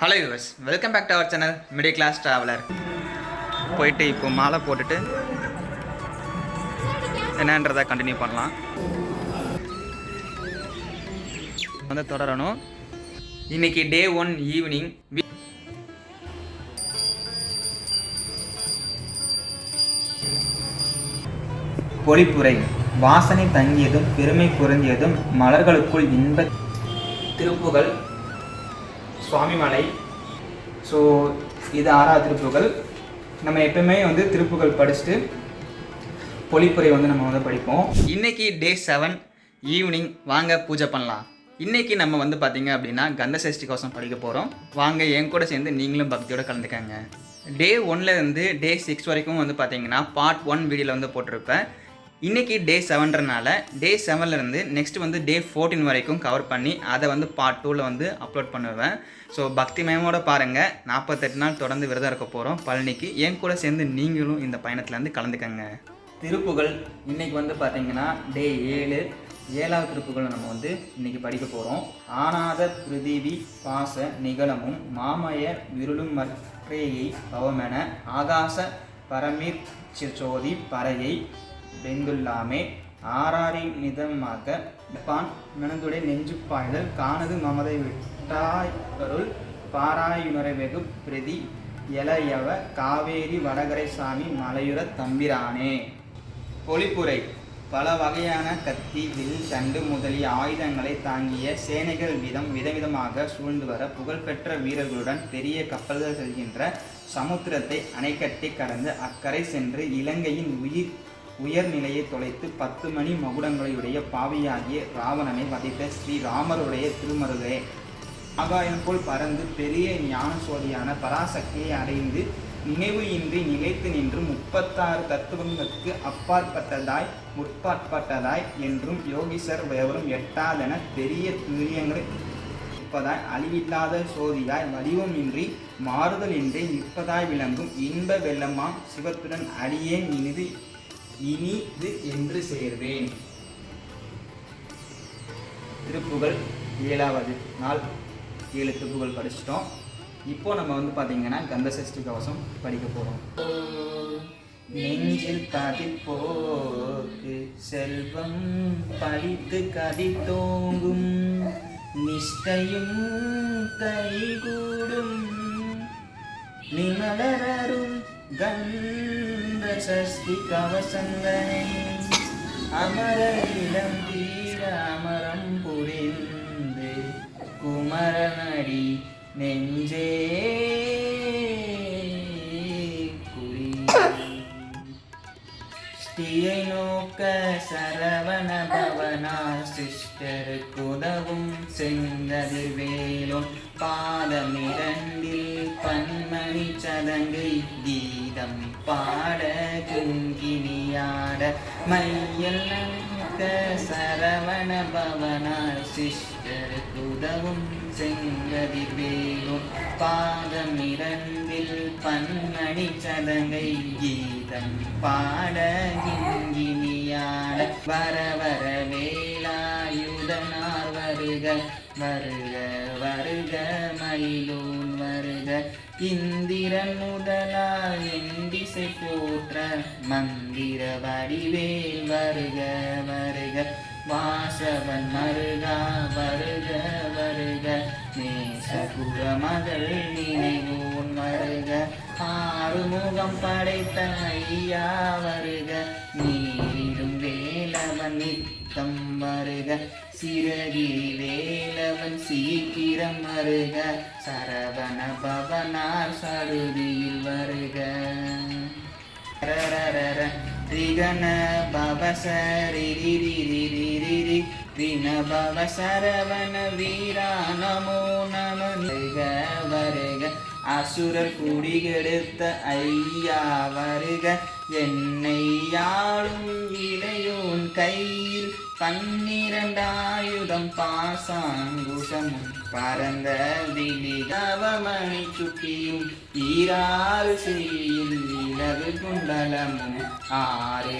Hello yours welcome back to our channel middle class traveller போயிட்டு இப்போ மாலை போட்டுட்டு என்னன்றதை கண்டினியூ பண்ணலாம். வந்து தொடரணும். இன்னைக்கு டே ஒன் ஈவினிங் பொழிப்புரை. வாசனை தங்கியதும் பெருமை குறைந்தியதும் மலர்களுக்குள் இன்ப திருப்புகள். சுவாமிமலை. ஸோ இது ஆறாவது திருப்புகள். நம்ம எப்பவுமே வந்து திருப்புகள் படிச்சுட்டு பொழிப்புரை வந்து நம்ம வந்து படிப்போம். இன்னைக்கு டே செவன் ஈவினிங் வாங்க பூஜை பண்ணலாம். இன்னைக்கு நம்ம வந்து பார்த்தீங்க அப்படின்னா கந்த சஷ்டி கோசம் படிக்க போகிறோம் வாங்க என் கூட சேர்ந்து நீங்களும் பக்தியோட கலந்துக்கங்க. டே ஒன்லேருந்து டே சிக்ஸ் வரைக்கும் வந்து பார்த்தீங்கன்னா பார்ட் ஒன் வீடியோவில் வந்து போட்டிருப்பேன். இன்னைக்கு டே செவன்றனால டே செவன்லேருந்து நெக்ஸ்ட் வந்து டே ஃபோர்டீன் வரைக்கும் கவர் பண்ணி அதை வந்து பார்ட் டூவில் வந்து அப்லோட் பண்ணுவேன். ஸோ பக்தி மயமோட பாருங்கள் நாற்பத்தெட்டு நாள் தொடர்ந்து விரதம் இருக்க போகிறோம் பழனிக்கு என் கூட சேர்ந்து நீங்களும் இந்த பயணத்துலேருந்து கலந்துக்கங்க. திருப்புகள் இன்றைக்கி வந்து பார்த்தீங்கன்னா டே ஏழு. ஏழாவது திருப்புகளை நம்ம வந்து இன்னைக்கு படிக்க போகிறோம் ஆனாத பிருதிவி பாச நிகழமும் மாமய விருளும் மற்றேயை பவமென ஆகாச பரமீர் சிற்றோதி பறையை வெந்துள்ளாமே ஆறாரி நிதமாக பான் மனதுடைய நெஞ்சு பாய்தல் காணது மமதை விட்டாய்கருள் பாராயுணரை வெகு பிரதி எலையவ காவேரி வடகரை சாமி மலையுற தம்பிரானே. பொலிப்புரை பல வகையான கத்தி வில் தண்டு முதலிய ஆயுதங்களை தாங்கிய சேனைகள் விதம் விதவிதமாக சூழ்ந்து வர புகழ்பெற்ற வீரர்களுடன் பெரிய கப்பல்கள் செல்கின்ற சமுத்திரத்தை அணைக்கட்டி கடந்து அக்கரை சென்று இலங்கையின் உயிர் உயர்நிலையை தொலைத்து பத்து மணி மகுடங்களையுடைய பாவியாகிய ராவணனை வதைத்த ஸ்ரீராமருடைய திருமருகே. ஆகாயம் போல் பறந்து பெரிய ஞான சோதியான பராசக்தியை அடைந்து நினைவு இன்றி நிலைத்து நின்று முப்பத்தாறு தத்துவங்களுக்கு அப்பாற்பட்டதாய் முற்பாற்பட்டதாய் என்றும் யோகிசர் எவரும் எட்டாதென பெரிய துரியங்களை இருப்பதாய் அழிவில்லாத சோதியாய் வடிவமின்றி மாறுதலின்றி நிற்பதாய் விளங்கும் இன்ப வெள்ளமாம் சிவத்துடன் அடியேன் இனிது இனிது என்று சேர்வேன். திருப்புகள் ஏழாவது நாள் ஏழு திருப்புகள் படிச்சிட்டோம். இப்போ நம்ம வந்து பார்த்தீங்கன்னா கந்த சஷ்டி கவசம் படிக்க போகிறோம் நெஞ்சில் பதிப்போக்கு செல்வம் பழித்து கதி தோங்கும் நிஷ்டையும் கைகூடும். நிமலரும் கந்த சஷ்டி கவசங்களை அமர இளம் தீர அமரம் புரிந்து குமரனடி நெஞ்சே குறி. ஸ்ரீயை நோக்க சரவண பவனா சிஸ்டருக்கு உதவும் செங்கதிர் வேலும் பாதமிரண்டில் பன்மணி சதங்கை தீ. பாட குங்கினியாட மையல் நோக்க சரவண பவனா சிஷ்டருக்கு உதவும் செங்கதி வேகும் பாதம் இரண்டில் பன்மணி சதங்கை கீதம் பாட கிங்கினியாட வர வர வேலாயுதனார் வருக வருக வருக மயிலூர் இந்திரன் முதலால் எண்டிசை போற்ற மந்திர வடிவேல் வருக வருக. வாசவன் மருகா வருக வருக. நேசகுர மகள் நினைவோன் வருக. ஆறுமுகம் படைத்த ஐயா வருக. நீரிடும் வேலவன் நித்தம் வருக. சிறகிரி வேலவன் சீக்கிரம் வருக. சரவண பவனார் சருதியில் வருக. ரரரர ரிகண பவசரிரிரிரிரிரி ரின பவ சரவண வீரா நமோ. நம வருக வருக அசுரர் குடிகெடுத்த ஐயா வருக. என்னை யாழும் இளையோன் கையில் பன்னிரண்டாயுதம் பாசாங்குஷமும் பரந்த விழி சுட்டியும் ஈராறு செய்யில் நிலவு குண்டலமும் ஆறு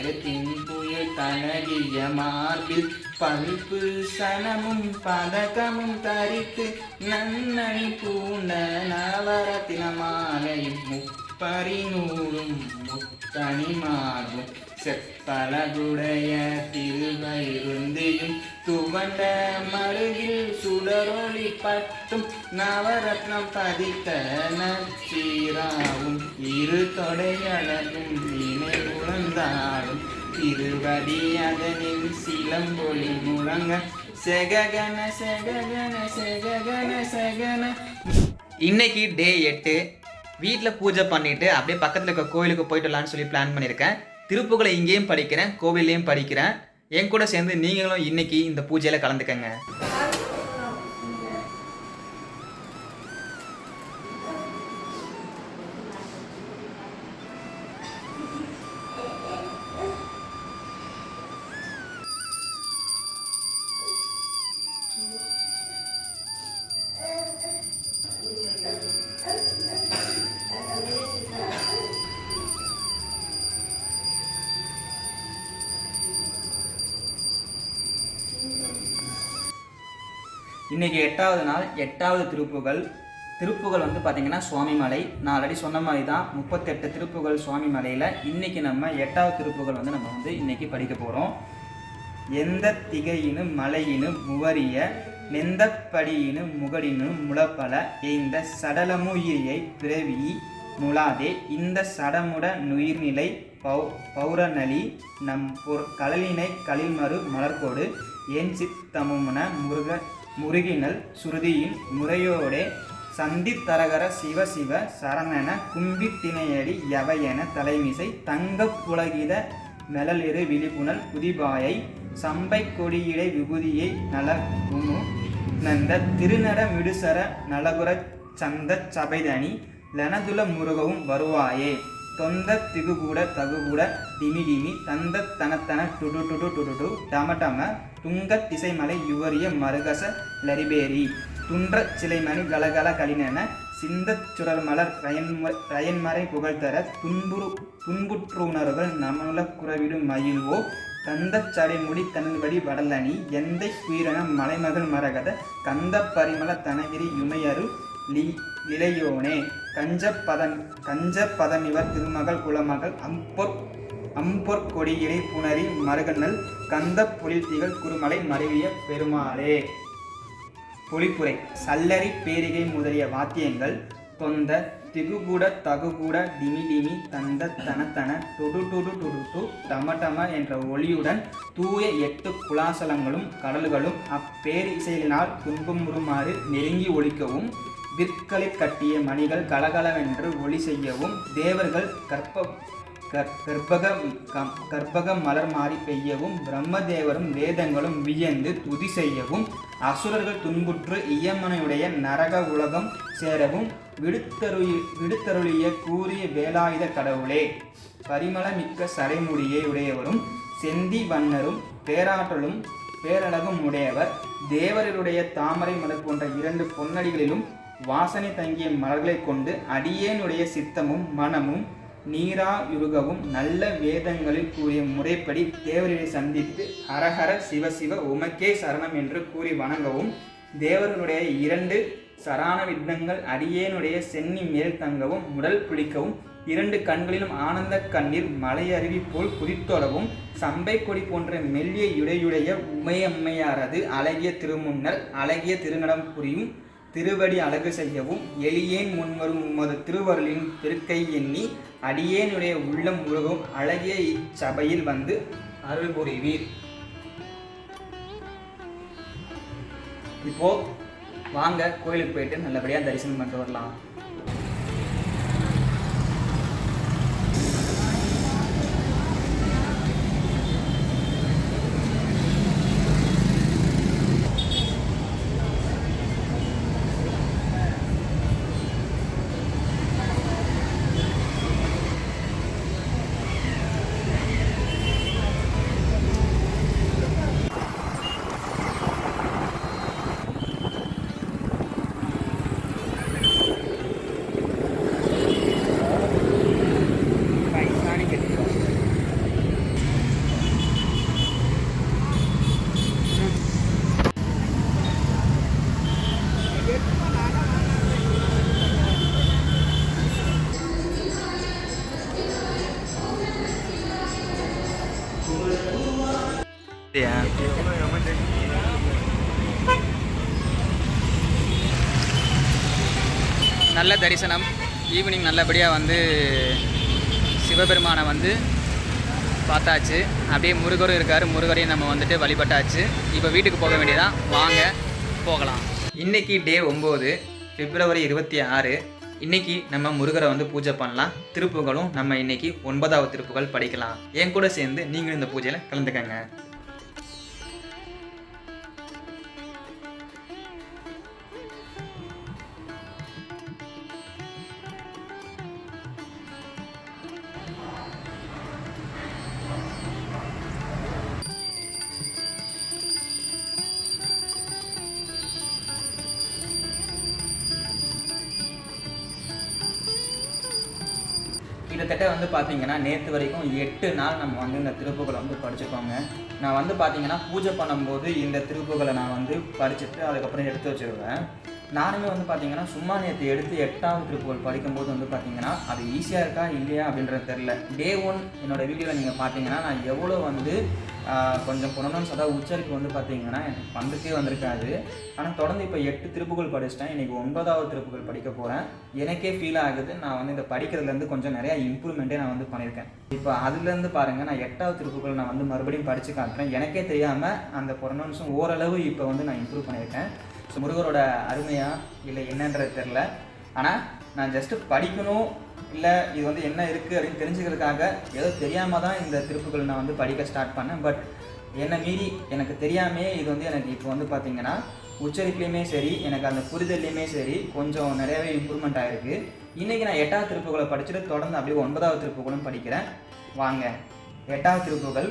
புயல் தனகிய மார்பில் பல்பு சனமும் பதக்கமும் தரித்து நன்னணி பூண்ட நவரத்தின மாலையும் முப்பரிநூறும் முத்தணி மார்பும் செப்பலகுடைய திருவயிருந்தியும் துவண்ட மருகில் சுடரொளி பட்டும் நவரத்னம் பதித்த நச்சீராவும் இரு தொடையழகும் இணை உணர்ந்தாலும் திருவடி அதனில் சிலம்பொலி முழங்க செககன செககன செககன செகன. இன்னைக்கு டே எட்டு. வீட்டில் பூஜை பண்ணிட்டு அப்படியே பக்கத்தில் இருக்க கோயிலுக்கு போயிட்டு வரலான்னு சொல்லி பிளான் பண்ணியிருக்கேன். திருப்புகளை இங்கேயும் படிக்கிறேன் கோவில்லையும் படிக்கிறேன். என் கூட சேர்ந்து நீங்களும் இன்னைக்கு இந்த பூஜையில் கலந்துக்கங்க. இன்றைக்கி எட்டாவது நாள் எட்டாவது திருப்புகள். திருப்புகள் வந்து பார்த்திங்கன்னா சுவாமிமலை நான் ஆல்ரெடி சொன்ன மாதிரி தான் முப்பத்தெட்டு திருப்புகள் சுவாமிமலையில் இன்றைக்கி நம்ம எட்டாவது திருப்புகள் வந்து நம்ம வந்து இன்னைக்கு படிக்க போகிறோம் எந்த திகையினும் மலையினும் முவரிய நெந்தப்படியினும் முகடினு முளப்பல இந்த சடலமுயிரியை பிறவி முலாதே இந்த சடமுட நுயிர்நிலை பௌ பௌரநலி நம் பொற் கழலினை களில்மறு மலர்கோடு. என் சித்தமுன முருக முருகினல் சுருதியின் முறையோடே சந்தித்தரகர சிவ சிவ சரணன கும்பித்தினையடி எவையென தலைமிசை தங்கப் புலகித மெலலிரு விழிப்புணல் புதிபாயை சம்பை கொடியிடை விபூதியை உணு நந்த திருநட மிடுசர நலகுர சந்த சபைதனி லனதுல முருகவும் வருவாயே. தொந்த திகுகூட தகுகூட டிமி டிமி தந்த தனத்தன டுடு டுடு டு டம டம துங்க திசைமலை யுவரிய மருகச லரிபேரி துன்ற சிலைமணி கலகல கலினென சிந்தச் சுடர் மலர் ரயன்ம ரயன்மறை புகழ்தர துன்புறு துன்புற்றுணர்கள் நமல குறவிடும் மயில்வோ கந்தச் சடைமுடி தன்படி வடலணி எந்தை குயிரன மலைமகள் மரகத கந்த பரிமள தனகிரி யுமையரு லி இளையோனே கஞ்சப்பதன் கஞ்சப்பதன் இவர் திருமகள் குலமகள் அம்பொற் அம்பொற் கொடியிலை புணரி மருகண்ணல் கந்த புலித்திகள் குருமலை மருவிய பெருமாளே. பொலிப்புரை சல்லரி பேரிகை முதலிய வாத்தியங்கள் தொந்த திகுகூட தகுகூட டிமி டிமி தந்த தன தன தொடு டொடு தொடு டு டம டம என்ற ஒளியுடன் தூய எட்டு குலாசலங்களும் கடல்களும் அப்பேரிசையினால் துன்பமுறுமாறு நெருங்கி ஒழிக்கவும் விற்களில் கட்டிய மணிகள் கலகலவென்று ஒளி செய்யவும் தேவர்கள் கற்ப கற்பக கற்பக மலர் மாறி பெய்யவும் பிரம்மதேவரும் வேதங்களும் வியந்து துதி செய்யவும் அசுரர்கள் துன்புற்று இயமனையுடைய நரக உலகம் சேரவும் விடுத்தருளி விடுத்தருளிய கூறிய வேலாயுத கடவுளே பரிமளமிக்க சடைமுடியை உடையவரும் செந்தி வண்ணரும் பேராற்றலும் பேரழகும் உடையவர் தேவர்களுடைய தாமரை மலர் போன்ற இரண்டு பொன்னடிகளிலும் வாசனை தங்கிய மலர்களைக் கொண்டு அடியேனுடைய சித்தமும் மனமும் நீராயுருகவும் நல்ல வேதங்களில் கூறிய முறைப்படி தேவர்களை சந்தித்து ஹரஹர சிவசிவ உமக்கே சரணம் என்று கூறி வணங்கவும் தேவர்களுடைய இரண்டு சரான வித்தங்கள் அடியேனுடைய சென்னி மேல் தங்கவும் உடல் புளிக்கவும் இரண்டு கண்களிலும் ஆனந்த கண்ணீர் மலையருவி போல் குதித்தொடவும் சம்பை கொடி போன்ற மெல்லிய இடையுடைய உமையம்மையாரது அழகிய திருமுன்னர் அழகிய திருநடம் புரியும் திருவடி அழகு செய்யவும் எளியேன் முன்வரும் உமது திருவருளின் திருக்கை எண்ணி அடியேனுடைய உள்ளம் முழுகவும் அழகிய இச்சபையில் வந்து அருள் புரிவீர். இப்போ வாங்க கோயிலுக்கு போயிட்டு நல்லபடியாக தரிசனம் பண்ணிட்டு வரலாம். நல்ல தரிசனம். ஈவினிங் நல்லபடியாக வந்து சிவபெருமானை வந்து பார்த்தாச்சு. அப்படியே முருகரும் இருக்கார். முருகரையும் நம்ம வந்துட்டு வழிபட்டாச்சு. இப்போ வீட்டுக்கு போக வேண்டியதான் வாங்க போகலாம். இன்றைக்கி டே ஒம்பது பிப்ரவரி இருபத்தி ஆறு. இன்னைக்கு நம்ம முருகரை வந்து பூஜை பண்ணலாம். திருப்புகளும் நம்ம இன்னைக்கு ஒன்பதாவது திருப்புகள் படிக்கலாம். என் கூட சேர்ந்து நீங்களும் இந்த பூஜையில் கலந்துக்கங்க. பார்த்தீங்கன்னா நேற்று வரைக்கும் எட்டு நாள் நம்ம வந்து இந்த திருப்புகளை வந்து படிச்சுக்கோங்க நான் வந்து பார்த்தீங்கன்னா பூஜை பண்ணும்போது இந்த திருப்புகளை நான் வந்து படிச்சுட்டு அதுக்கப்புறம் எடுத்து வச்சிருவேன். நானுமே வந்து பார்த்தீங்கன்னா சும்மா நேற்று எடுத்து எட்டாவது திருப்புகள் படிக்கும்போது வந்து பார்த்தீங்கன்னா அது ஈஸியாக இருக்கா இல்லையா அப்படின்றது தெரில டே ஒன் என்னோட வீடியோவில் நீங்கள் பார்த்தீங்கன்னா நான் எவ்வளோ வந்து கொஞ்சம் புனனம்ஸ் அதாவது உச்சரிப்பு வந்து பார்த்தீங்கன்னா எனக்கு வந்துட்டே வந்திருக்காது. ஆனால் தொடர்ந்து இப்போ எட்டு திருப்புகள் படிச்சிட்டேன். இன்றைக்கி ஒன்பதாவது திருப்புகள் படிக்க போகிறேன் எனக்கே ஃபீல் ஆகுது. நான் வந்து இந்த படிக்கிறதுலேருந்து கொஞ்சம் நிறையா இம்ப்ரூவ்மெண்ட்டே நான் வந்து பண்ணியிருக்கேன். இப்போ அதுலேருந்து பாருங்கள் நான் எட்டாவது திருப்புகள் நான் வந்து மறுபடியும் படித்து காட்டுறேன். எனக்கே தெரியாமல் அந்த புறநம்சம் ஓரளவு இப்போ வந்து நான் இம்ப்ரூவ் பண்ணியிருக்கேன். ஸோ முருகரோட அருமையாக இல்லை என்னன்றது தெரில ஆனால் நான் ஜஸ்ட்டு படிக்கணும் இல்லை இது வந்து என்ன இருக்குது அப்படின்னு தெரிஞ்சுக்கிறதுக்காக ஏதோ தெரியாமல் தான் இந்த திருப்புகள் நான் வந்து படிக்க ஸ்டார்ட் பண்ணேன். பட் என்னை மீறி எனக்கு தெரியாமே இது வந்து எனக்கு இப்போ வந்து பார்த்திங்கன்னா உச்சரிப்புலேயுமே சரி எனக்கு அந்த புரிதல்லையுமே சரி கொஞ்சம் நிறையவே இம்ப்ரூவ்மெண்ட் ஆகிருக்கு இன்றைக்கி நான் எட்டாவது திருப்புகளை படிச்சுட்டு தொடர்ந்து அப்படியே ஒன்பதாவது திருப்புகளும் படிக்கிறேன். வாங்க எட்டாவது திருப்புகள்.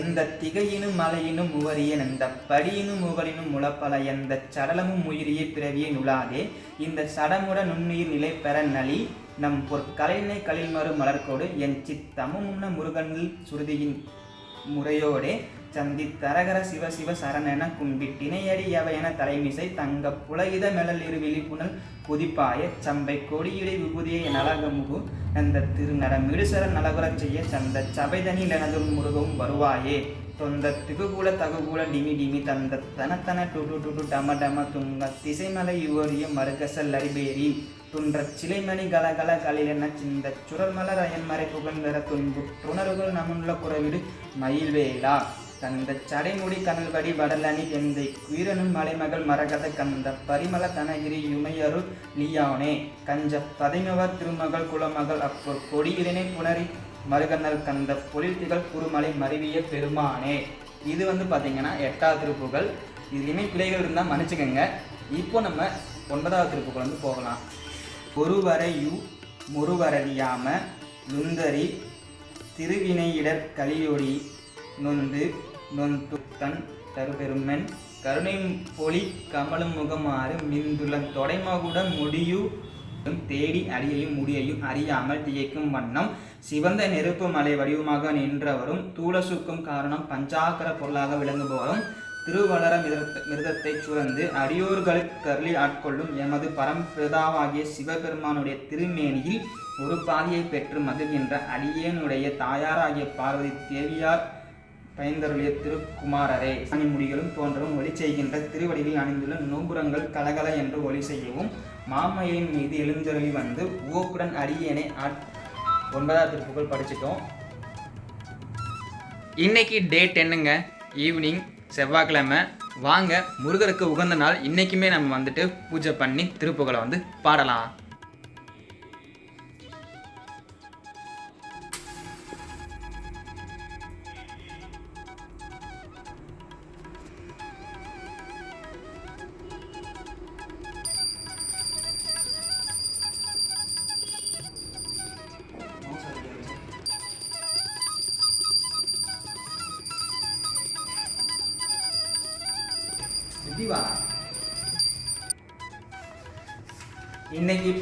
எந்த திகையினும் மலையினும் உவரியன் எந்த படியினும் முகலினும் முளப்பல எந்த சடலமும் உயிரியே பிறவியே நுழாதே. இந்த சடமுட நுண்ணுயிர் நிலை பெற நலி நம் பொற்கலைனை களில்மறு மலர்கோடு என் சித்தமுன்ன உண்ண முருகனில் சுருதியின் முறையோடே சந்தி தரகர சிவ சிவ சரணென கும்பிட்டினையடி எவையென தலைமிசை தங்க புலகித மெழல் விழிப்புணல் குதிப்பாய சம்பை கொடியுடை விபூதியை நலகமுகு அந்த திருநர மிடுசர நலகுறச் செய்ய சந்த சபைதனில் எனதும் முருகவும் வருவாயே. தொந்த திகுகூல தகுகூல டிமி டிமி தந்த தனத்தன டுடு டுடு டம டம துங்க திசைமலை யுவரிய மருகசல் அரிபேரி. துன்ற சிலைமணி கலகல கலிலென சிந்த சுரல்மலர் அயன்மறை புகழ்ந்தர துன்பு துணர்கள் நமுள்ள குறவிடு மயில்வேலா. தந்த சடைமுடி கனல்படி வடலணி எந்தை குயிரனும் மலைமகள் மரகத கந்த பரிமள தனகிரி யுமையருள் லியானே கஞ்ச பதைமவர் திருமகள் குலமகள் அப்போ கொடியிடனே புணரி மருகண்ணல் கந்த பொழில் திகழ் குறுமலை மருவிய பெருமானே. இது வந்து பார்த்தீங்கன்னா எட்டாவது திருப்புகள். இதுலேயுமே பிழைகள் இருந்தால் மன்னிச்சுக்கோங்க. இப்போ நம்ம ஒன்பதாவது திருப்புகள் வந்து போகலாம். ஒருவரையு முருவரறியாம நுந்தரி திருவினையிடர் கலியொடி நொந்து நொந்துத்தன் தருபெருமென் கருணை பொலி கமலும் முகமாறு மிந்துள்ள தொடைமகுட முடியும் தேடி அடியையும் முடியையும் அறியாமல் திகைக்கும் வண்ணம் சிவந்த நெருப்பு மலை வடிவமாக நின்றவரும் தூளசுக்கும் காரணம் பஞ்சாக்கர பொருளாக விளங்குபவரும் திருவளர மிருத மிருதத்தை சுரந்து அடியோர்களுக்கு கருளி ஆட்கொள்ளும் எமது பரம்பிரதாவாகிய சிவபெருமானுடைய திருமேனியில் ஒரு பாதியை பெற்று மகிழ்கின்ற அடியேனுடைய தாயாராகிய பார்வதி தேவியார் பயந்தருளிய திருக்குமாரரே. சாமி முடிகளும் தோன்றவும் ஒளி செய்கின்ற திருவடிகளில் அணிந்துள்ள நோபுரங்கள் கலகல என்று ஒளி செய்யவும் மாமையின் மீது எழுந்தருளி வந்து உவப்புடன் அடியேனை ஆட் ஒன்பதாவது திருப்புகள் படிச்சிட்டோம். இன்னைக்கு டே டென்னுங்க ஈவினிங் செவ்வாய்க்கிழமை. வாங்க முருகருக்கு உகந்த நாள். இன்றைக்குமே நம்ம வந்துட்டு பூஜை பண்ணி திருப்புகளை வந்து பாடலாம்.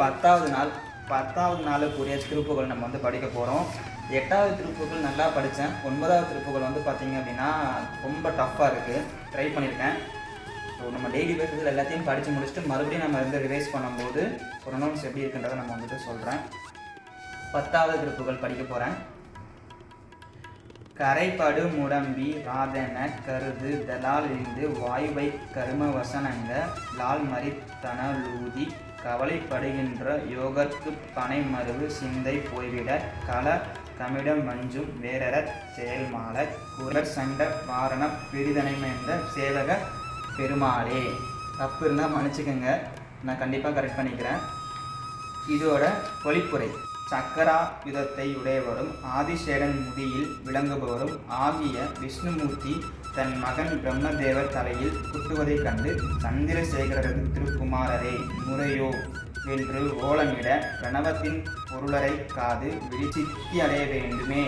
பத்தாவது நாள் பத்தாவது நாளுக்குரிய திருப்புகள் நம்ம வந்து படிக்க போகிறோம் எட்டாவது திருப்புகள் நல்லா படித்தேன் ஒன்பதாவது திருப்புகள் வந்து பார்த்திங்க அப்படின்னா ரொம்ப டஃப்பாக இருக்குது ட்ரை பண்ணியிருக்கேன் ஸோ நம்ம டெய்லி பேசுறதுல எல்லாத்தையும் படித்து முடிச்சுட்டு மறுபடியும் நம்ம வந்து ரிவைஸ் பண்ணும்போது ப்ரொனவுன்ஸ் எப்படி இருக்குன்றதை நம்ம வந்துட்டு சொல்கிறேன் பத்தாவது திருப்புகள் படிக்க போகிறேன் கரைப்படு முடம்பி ராதன கருது தலாலிருந்து வாயுவை கரும வசனங்க மரித்தன லூதி கவலைப்படுகின்ற யோகர்க்கு பனை மருவு சிந்தை போய்விட கல கமிடம் மஞ்சும் வேரற செயல்மாலை குரர் சண்ட வாரணம் பிரிதனைமைந்த சேவக பெருமாளே. தப்பு இருந்தால் மன்னிச்சுக்கோங்க. நான் கண்டிப்பாக கரெக்ட் பண்ணிக்கிறேன். இதோட பொழிப்புரை சக்கரா யுதத்தை உடையவரும் ஆதிசேடன் முடியில் விளங்குபவரும் ஆகிய விஷ்ணுமூர்த்தி தன் மகன் பிரம்மதேவர் தலையில் குட்டுவதைக் கண்டு சந்திரசேகரரது திருக்குமாரரே முறையோ என்று ஓலமிட பிரணவத்தின் பொருளரை காது விழிச்சித்தி அடைய வேண்டுமே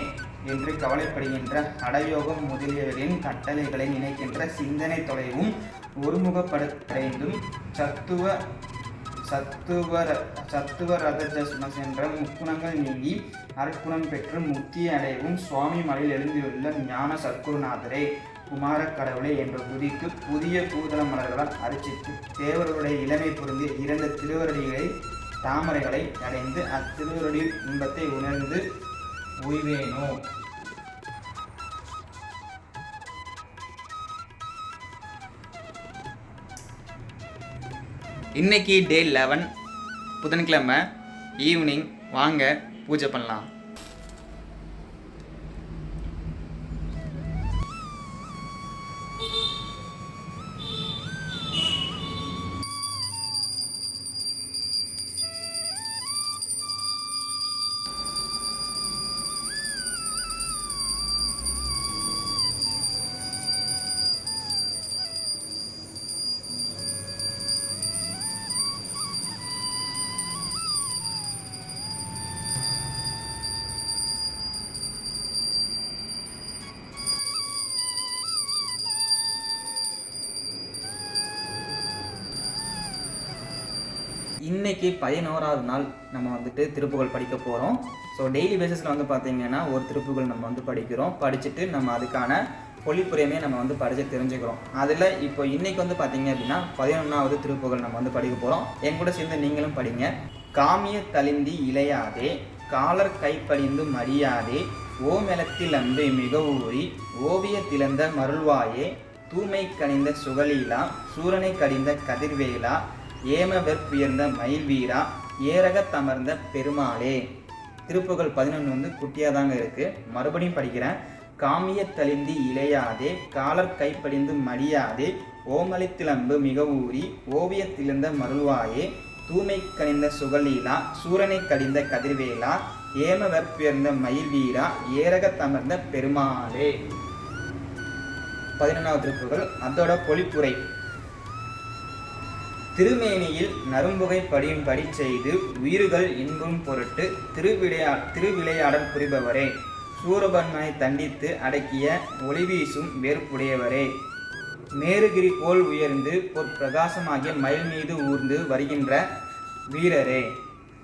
என்று கவலைப்படுகின்ற அடயோகம் முதலியவரின் கட்டளைகளை நினைக்கின்ற சிந்தனை தொலைவும் ஒருமுகப்படுத்தடைந்தும் சத்துவ சத்துவ சத்துவ ரதஜஸ்மஸ் என்ற முக்குணங்கள் நீங்கி அற்குணம் பெற்று முக்தி அடையவும் சுவாமி மலையில் எழுந்தியுள்ள ஞான சத்குருநாதரே குமார கடவுளே என்ற துதிக்கு புதிய பூதள மலர்களால் அரிச்சித்து தேவர்களுடைய இளமை பொருந்தி இரண்டு திருவருடிகளை தாமரைகளை அடைந்து அத்திருவருடி இன்பத்தை உணர்ந்து உய்வேனோ. இன்னைக்கு டே லெவன் புதன்கிழமை ஈவினிங் வாங்க பூஜை பண்ணலாம். இன்னைக்கு பதினோராவது நாள் நம்ம வந்துட்டு திருப்புகழ் படிக்க போகிறோம் ஸோ டெய்லி பேசிஸில் வந்து பார்த்தீங்கன்னா ஒரு திருப்புகழ் நம்ம வந்து படிக்கிறோம். படிச்சுட்டு நம்ம அதுக்கான பொழிப்புரையுமே நம்ம வந்து படித்து தெரிஞ்சுக்கிறோம். அதில் இப்போ இன்னைக்கு வந்து பார்த்தீங்க அப்படின்னா பதினொன்றாவது திருப்புகழ் நம்ம வந்து படிக்க போகிறோம் என் கூட சேர்ந்து நீங்களும் படிங்க. காமிய தளிந்தி இளையாதே காலர் கைப்பழிந்து மடியாதே ஓமெலத்தில் அன்பு மிக ஊறி ஓவிய திளந்த மருள்வாயே தூய்மை கணிந்த சுகலீலா சூரனை கடிந்த கதிர்வேலா ஏம வெற்புயர்ந்த மயில் வீரா ஏரகத் தமர்ந்த பெருமாளே. திருப்புகள் பதினொன்று வந்து குட்டியாக தாங்க இருக்குது மறுபடியும் படிக்கிறேன். காமிய தளிந்தி இளையாதே காலர் கைப்படிந்து மடியாதே ஓமளித்திலம்பு மிக ஊறி ஓவியத்திலிருந்த மருள்வாயே தூய்மை கனிந்த சுகலீலா சூரனை கடிந்த கதிர்வேலா ஏம வெற்புயர்ந்த மயில் வீரா ஏரகத் தமர்ந்த பெருமாளே. பதினொன்றாவது திருப்புகள் அதோட பொழிப்புரை திருமேனியில் நரும்புகை படியும்படி செய்து உயிர்கள் இன்பும் பொருட்டு திருவிளையா திருவிளையாடல் புரிபவரே. சூரபன்மனை தண்டித்து அடக்கிய ஒளி வீசும் மேருகிரி போல் உயர்ந்து பொற்பிரகாசமாகிய மயில் மீது ஊர்ந்து வருகின்ற வீரரே.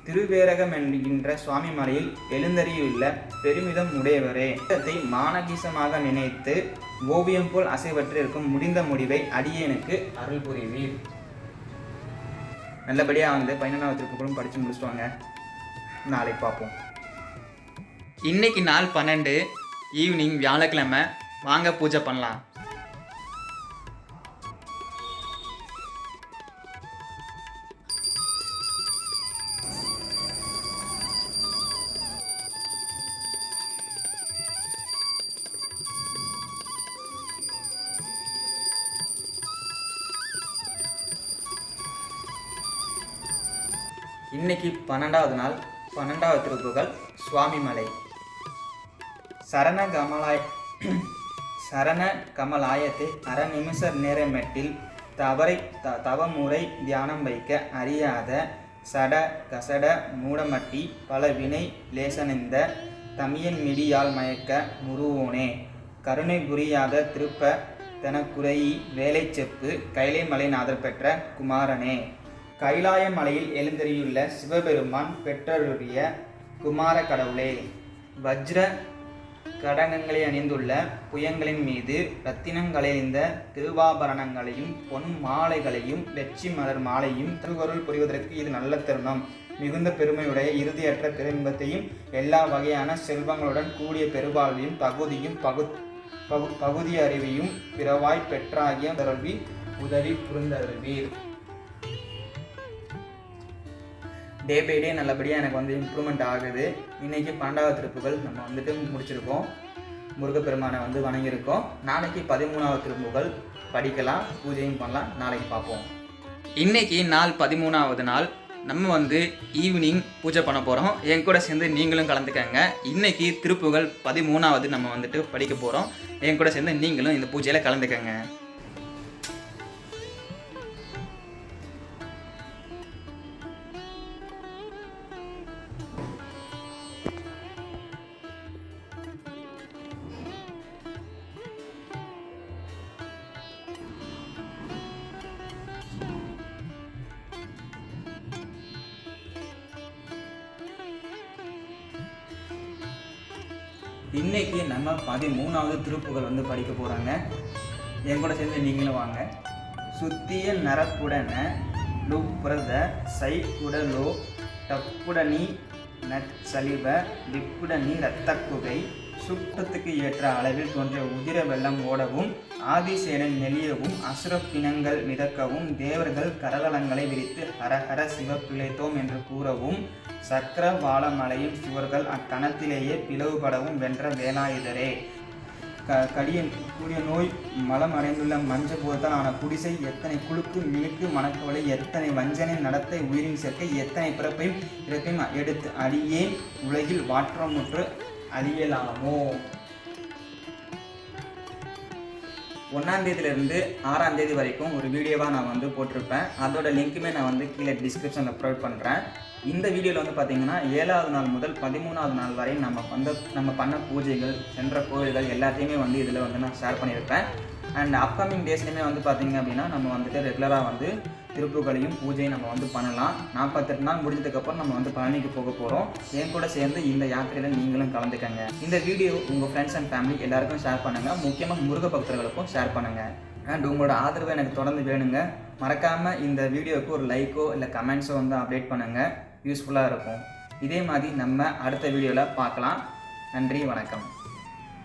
திருவேரகம் என்கின்ற சுவாமி மலையில் எழுந்தறியுள்ள பெருமிதம் உடையவரே. இடத்தை மானகீசமாக நினைத்து ஓவியம் போல் அசைவற்றிருக்கும் முடிந்த முடிவை அடியேனுக்கு அருள் புரிவீர் நல்லபடியாக வந்து பதினொன்றாவது திருப்புகளும் படித்து முடிச்சுட்டு நாளைக்கு பார்ப்போம். இன்னைக்கு நாள் பன்னெண்டு. ஈவினிங் வியாழக்கிழமை. வாங்க பூஜை பண்ணலாம். இன்னைக்கு பன்னெண்டாவது நாள் பன்னெண்டாவது திருப்புகள் சுவாமிமலை. சரண கமலாய் சரண கமலாயத்தை அரை நிமிஷ நேரமெட்டில் தவறை த தவமுறை தியானம் வைக்க அறியாத சட கசட மூடமட்டி பல வினை லேசனிந்த தமியன் மிடியால் மயக்க முருவோனே கருணை புரியாத திருப்ப தனக்குறையி வேலை செப்பு கைலை மலைநாதர் பெற்ற குமாரனே. கைலாய மலையில் எழுந்தறியுள்ள சிவபெருமான் பெற்றருடைய குமார கடவுளே வஜ்ர கடகங்களை அணிந்துள்ள புயங்களின் மீது ரத்தினங்களைந்த திருவாபரணங்களையும் பொன் மாலைகளையும் வெற்றி மலர் மாலையும் திருவருள் புரிவதற்கு இது நல்ல தருணம். மிகுந்த பெருமையுடைய இறுதியற்ற பெருமிம்பத்தையும் எல்லா வகையான செல்வங்களுடன் கூடிய பெருவாழ்வையும் தகுதியும் பகு பகு பகுதி அறிவையும் பிறவாய் பெற்றாகிய தருள்வி உதவி புரிந்தருவீர் டே பை டே நல்லபடியாக எனக்கு வந்து இம்ப்ரூவ்மெண்ட் ஆகுது. இன்றைக்கி பன்னெண்டாவது திருப்புகள் நம்ம வந்துட்டு முடிச்சிருக்கோம். முருகப்பெருமானை வந்து வணங்கியிருக்கோம். நாளைக்கு பதிமூணாவது திருப்புகள். படிக்கலாம் பூஜையும் பண்ணலாம் நாளைக்கு பார்ப்போம். இன்றைக்கி நாள் பதிமூணாவது நாள். நம்ம வந்து ஈவினிங் பூஜை பண்ண போகிறோம் என் கூட சேர்ந்து நீங்களும் கலந்துக்கங்க. இன்றைக்கி திருப்புகள் பதிமூணாவது நம்ம வந்துட்டு படிக்க போகிறோம் என் கூட சேர்ந்து நீங்களும் இந்த பூஜையில் கலந்துக்கங்க. வகுப்புகள் வந்து படிக்க போகிறாங்க என் கூட சேர்ந்து நீங்களும் வாங்க. சுத்திய நரப்புடன லுப்புரத சைக்குடலோ டப்புடனி நச்சலிவ விப்புடனி இரத்தக்குகை சுற்றத்துக்கு ஏற்ற அளவில் தோன்றிய உதிர வெள்ளம் ஓடவும் ஆதிசேனன் நெளியவும் அசுர பிணங்கள் மிதக்கவும் தேவர்கள் கரதலங்களை விரித்து ஹரஹர சிவப்பிழைத்தோம் என்று கூறவும் சக்கர வாழமலையின் சுவர்கள் அக்கணத்திலேயே பிளவுபடவும் வென்ற வேலாயுதரே. க கடிய கூடிய நோய் மலம் அடைந்துள்ள மஞ்ச பூரத்தால் ஆன குடிசை எத்தனை குழுக்கு மிழுக்கு மணக்கவலை எத்தனை வஞ்சனை நடத்தை உயிரின் சேர்க்கை எத்தனை பிறப்பையும் இறப்பையும் எடுத்து அடியேன் உலகில் வாற்றமுற்று அழியலாமோ? ஒன்றாம் தேதியிலேருந்து ஆறாம் தேதி வரைக்கும் ஒரு வீடியோவாக நான் வந்து போட்டிருப்பேன். அதோட லிங்க்குமே நான் வந்து கீழே டிஸ்கிரிப்ஷனில் ப்ரொவைட் பண்ணுறேன் இந்த வீடியோவில் வந்து பார்த்தீங்கன்னா ஏழாவது நாள் முதல் பதிமூணாவது நாள் வரை நம்ம வந்த நம்ம பண்ண பூஜைகள் சென்ற கோவில்கள் எல்லாத்தையுமே வந்து இதில் வந்து நான் ஷேர் பண்ணியிருப்பேன். அண்ட் அப்கமிங் டேஸ்லையுமே வந்து பார்த்தீங்க அப்படின்னா நம்ம வந்துட்டு ரெகுலராக வந்து திருப்புகளையும் பூஜையும் நம்ம வந்து பண்ணலாம். நாற்பத்தெட்டு நாள் முடிஞ்சதுக்கப்புறம் நம்ம வந்து பழனிக்கு போக போகிறோம் என் கூட சேர்ந்து இந்த யாத்திரையில் நீங்களும் கலந்துக்கங்க. இந்த வீடியோ உங்கள் ஃப்ரெண்ட்ஸ் அண்ட் ஃபேமிலி எல்லாருக்கும் ஷேர் பண்ணுங்கள் முக்கியமாக முருக பக்தர்களுக்கும் ஷேர் பண்ணுங்கள் அண்ட் உங்களோட ஆதரவு எனக்கு தொடர்ந்து வேணுங்க. மறக்காமல் இந்த வீடியோவுக்கு ஒரு லைக்கோ இல்லை கமெண்ட்ஸோ வந்து அப்டேட் பண்ணுங்கள் யூஸ்ஃபுல்லாக இருக்கும். இதே மாதிரி நம்ம அடுத்த வீடியோவில் பார்க்கலாம். நன்றி வணக்கம்.